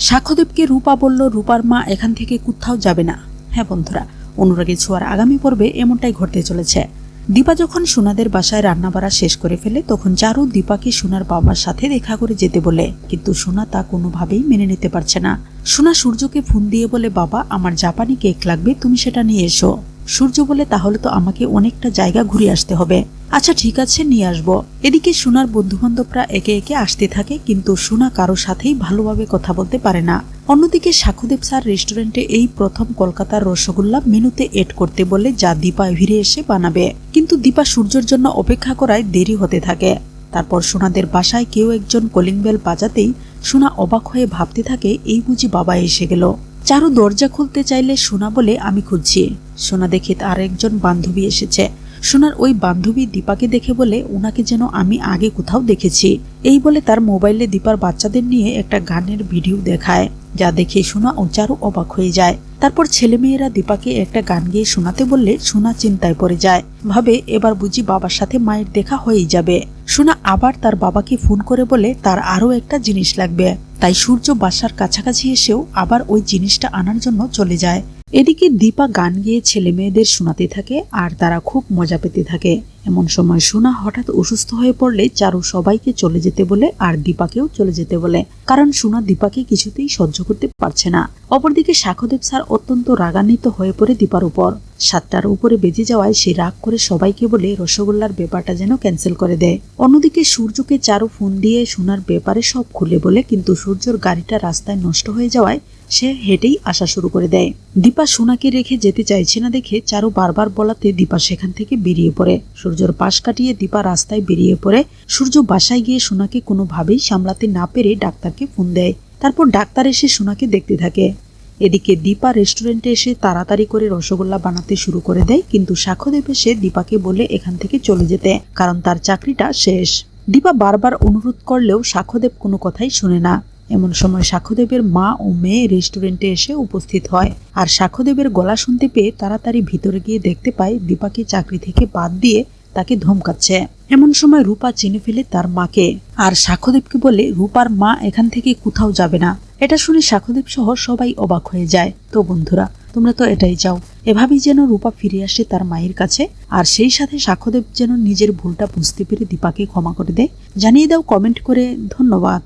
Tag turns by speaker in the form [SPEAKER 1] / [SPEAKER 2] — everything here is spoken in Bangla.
[SPEAKER 1] সাক্ষ্যদেবকে রূপা বলল, রূপার মা এখান থেকে কোথাও যাবে না। হ্যাঁ বন্ধুরা অনুরাগী ছোঁয়ার আগামী পর্বে এমনটাই ঘটতে চলেছে। দীপা যখন সোনাদের বাসায় রান্নাবাড়া শেষ করে ফেলে, তখন চারু দীপাকে সোনার বাবার সাথে দেখা করে যেতে বলে। কিন্তু সোনা তা কোনোভাবেই মেনে নিতে পারছে না। সোনা সূর্যকে ফোন দিয়ে বলে, বাবা, আমার জাপানি কেক লাগবে, তুমি সেটা নিয়ে এসো। সূর্য বলে, তাহলে তো আমাকে অনেকটা জায়গা ঘুরে আসতে হবে। আচ্ছা ঠিক আছে, নিয়ে আসব। এদিকে সোনার বন্ধু বান্ধবরা একে একে আসতে থাকে, কিন্তু সোনা কারও সাথেই ভালোভাবে কথা বলতে পারে না। অন্যদিকে সাকুদেব স্যার রেস্টুরেন্টে এই প্রথম কলকাতার রসগোল্লা মেনুতে এড করতে বলে যা দীপা ভিড়ে এসে বানাবে। কিন্তু দীপা সূর্যের জন্য অপেক্ষা করায় দেরি হতে থাকে। তারপর সোনাদের বাসায় কেউ একজন কলিং বেল বাজাতেই সোনা অবাক হয়ে ভাবতে থাকে, এই বুঝি বাবা এসে গেল। চারু দরজা খুলতে চাইলে সোনা বলে, আমি খুঁজছি। সোনা দেখে তার একজন বান্ধবী এসেছে। সোনার ওই বান্ধবী দীপাকে দেখে বলে, ওনাকে যেন আমি আগে কোথাও দেখেছি। এই বলে তার মোবাইলে দীপার বাচ্চাদের নিয়ে একটা গানের ভিডিও দেখায়, যা দেখে সোনা ও চারু অবাক হয়ে যায়। তারপর ছেলেমেয়েরা দীপাকে একটা গান গেয়ে শোনাতে বললে, সোনা চিন্তায় পড়ে যায়। ভাবে, এবার বুঝি বাবার সাথে মায়ের দেখা হয়েই যাবে। সোনা আবার তার বাবাকে ফোন করে বলে, তার আরও একটা জিনিস লাগবে। তাই সূর্য বাসার কাছাকাছি এসেও আবার ওই জিনিসটা আনার জন্য চলে যায়। এদিকে দীপা গান গিয়ে ছেলে মেয়েদের শোনাতে থাকে আর তারা খুব মজা পেতে থাকে। এমন সময় সোনা হঠাৎ অসুস্থ হয়ে পড়লে চারু সবাইকে চলে যেতে বলে আর দীপাকেও চলে যেতে বলে। কারণ সোনা দীপাকে কিছুতেই সহ্য করতে পারছে না। অপরদিকে শাখদেব স্যার অত্যন্ত রাগান্বিত হয়ে পড়ে দীপার উপর। সাতটার উপরে বেজে যাওয়ায় সে রাগ করে সবাইকে বলে রসগোল্লার ব্যাপারটা যেন ক্যান্সেল করে দেয়। অন্যদিকে সূর্যকে চারু ফোন দিয়ে সোনার ব্যাপারে সব খুলে বলে, কিন্তু সূর্যর গাড়িটা রাস্তায় নষ্ট হয়ে যাওয়ায় সে হেঁটেই আসা শুরু করে দেয়। দীপা সোনাকে রেখে যেতে চাইছে না দেখে চারু বারবার বলাতে দীপা সেখান থেকে বেরিয়ে পড়ে। সূর্যর পাশ কাটিয়ে দীপা রাস্তায় বেরিয়ে পড়ে। সূর্য বাসায় গিয়ে সোনাকে কোনোভাবেই সামলাতে না পেরে ডাক্তারকে ফোন দেয়। তারপর ডাক্তার এসে সোনাকে দেখতে থাকে। এদিকে দীপা রেস্টুরেন্টে এসে তাড়াতাড়ি করে রসগোল্লা বানাতে শুরু করে দেয়, কিন্তু সাক্ষ্যদেব এসে দীপাকে বলে এখান থেকে চলে যেতে, কারণ তার চাকরিটা শেষ। দীপা বারবার অনুরোধ করলেও সাক্ষ্যদেব কোনো কথাই শুনে না। এমন সময় সাক্ষ্যদেবের মা ও মেয়ে রেস্টুরেন্টে এসে উপস্থিত হয়, আর সাক্ষ্যদেবের গলা শুনতে পেয়ে তাড়াতাড়ি ভিতরে গিয়ে দেখতে পায় দীপাকে চাকরি থেকে বাদ দিয়ে তাকে ধমকাচ্ছে। এমন সময় রূপা চিনে ফেলে তার মাকে। আর সাক্ষদেবকে বলে, রূপার মা এখান থেকে কোথাও যাবে না। এটা শুনে সাক্ষদেব সহ সবাই অবাক হয়ে যায়। তো বন্ধুরা, তোমরা তো এটাই চাও। এভাবেই যেন রূপা ফিরে আসে তার মায়ের কাছে। আর সেই সাথে সাক্ষদেব যেন নিজের ভুলটা বুঝতে পেরে দীপাকে ক্ষমা করে দেয়। জানিয়ে দাও কমেন্ট করে, ধন্যবাদ।